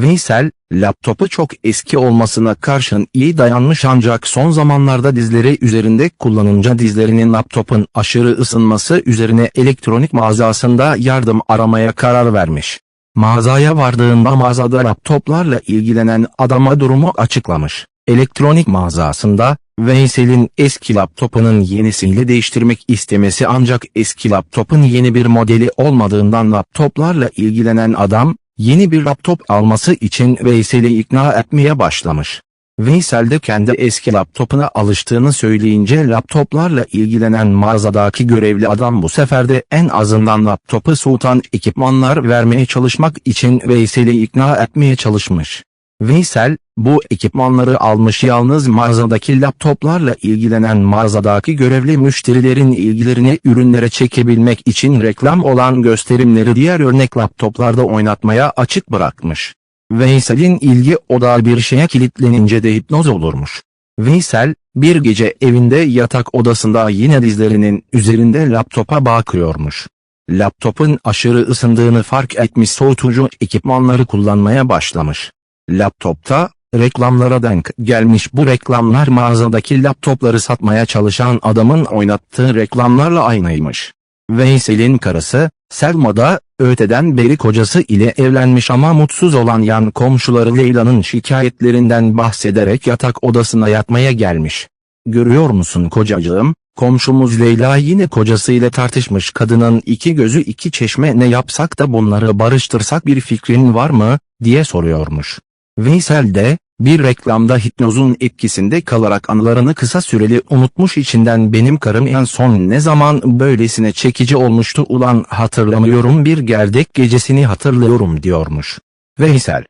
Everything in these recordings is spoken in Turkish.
Veysel, laptopu çok eski olmasına karşın iyi dayanmış ancak son zamanlarda dizleri üzerinde kullanınca dizlerinin laptopun aşırı ısınması üzerine elektronik mağazasında yardım aramaya karar vermiş. Mağazaya vardığında mağazada laptoplarla ilgilenen adama durumu açıklamış. Elektronik mağazasında, Veysel'in eski laptopunun yenisiyle değiştirmek istemesi ancak eski laptopun yeni bir modeli olmadığından laptoplarla ilgilenen adam, yeni bir laptop alması için Veysel'i ikna etmeye başlamış. Veysel de kendi eski laptopuna alıştığını söyleyince laptoplarla ilgilenen mağazadaki görevli adam bu sefer de en azından laptopu soğutan ekipmanlar vermeye çalışmak için Veysel'i ikna etmeye çalışmış. Veysel, bu ekipmanları almış yalnız mağazadaki laptoplarla ilgilenen mağazadaki görevli müşterilerin ilgilerini ürünlere çekebilmek için reklam olan gösterimleri diğer örnek laptoplarda oynatmaya açık bırakmış. Veysel'in ilgi odağı bir şeye kilitlenince de hipnoz olurmuş. Veysel, bir gece evinde yatak odasında yine dizlerinin üzerinde laptopa bakıyormuş. Laptopun aşırı ısındığını fark etmiş soğutucu ekipmanları kullanmaya başlamış. Laptopta, reklamlara denk gelmiş bu reklamlar mağazadaki laptopları satmaya çalışan adamın oynattığı reklamlarla aynıymış. Veysel'in karısı, Selma da, öteden beri kocası ile evlenmiş ama mutsuz olan yan komşuları Leyla'nın şikayetlerinden bahsederek yatak odasına yatmaya gelmiş. Görüyor musun kocacığım, komşumuz Leyla yine kocasıyla tartışmış kadının iki gözü iki çeşme ne yapsak da bunları barıştırsak bir fikrin var mı, diye soruyormuş. Veysel de, bir reklamda hipnozun etkisinde kalarak anılarını kısa süreli unutmuş içinden benim karım en son ne zaman böylesine çekici olmuştu ulan hatırlamıyorum bir gerdek gecesini hatırlıyorum diyormuş. Veysel.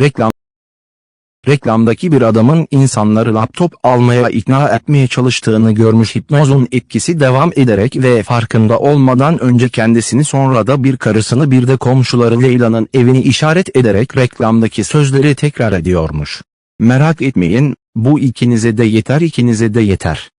Reklam Reklamdaki bir adamın insanları laptop almaya ikna etmeye çalıştığını görmüş hipnozun etkisi devam ederek ve farkında olmadan önce kendisini sonra da bir karısını bir de komşuları Leyla'nın evini işaret ederek reklamdaki sözleri tekrar ediyormuş. Merak etmeyin, bu ikinize de yeter ikinize de yeter.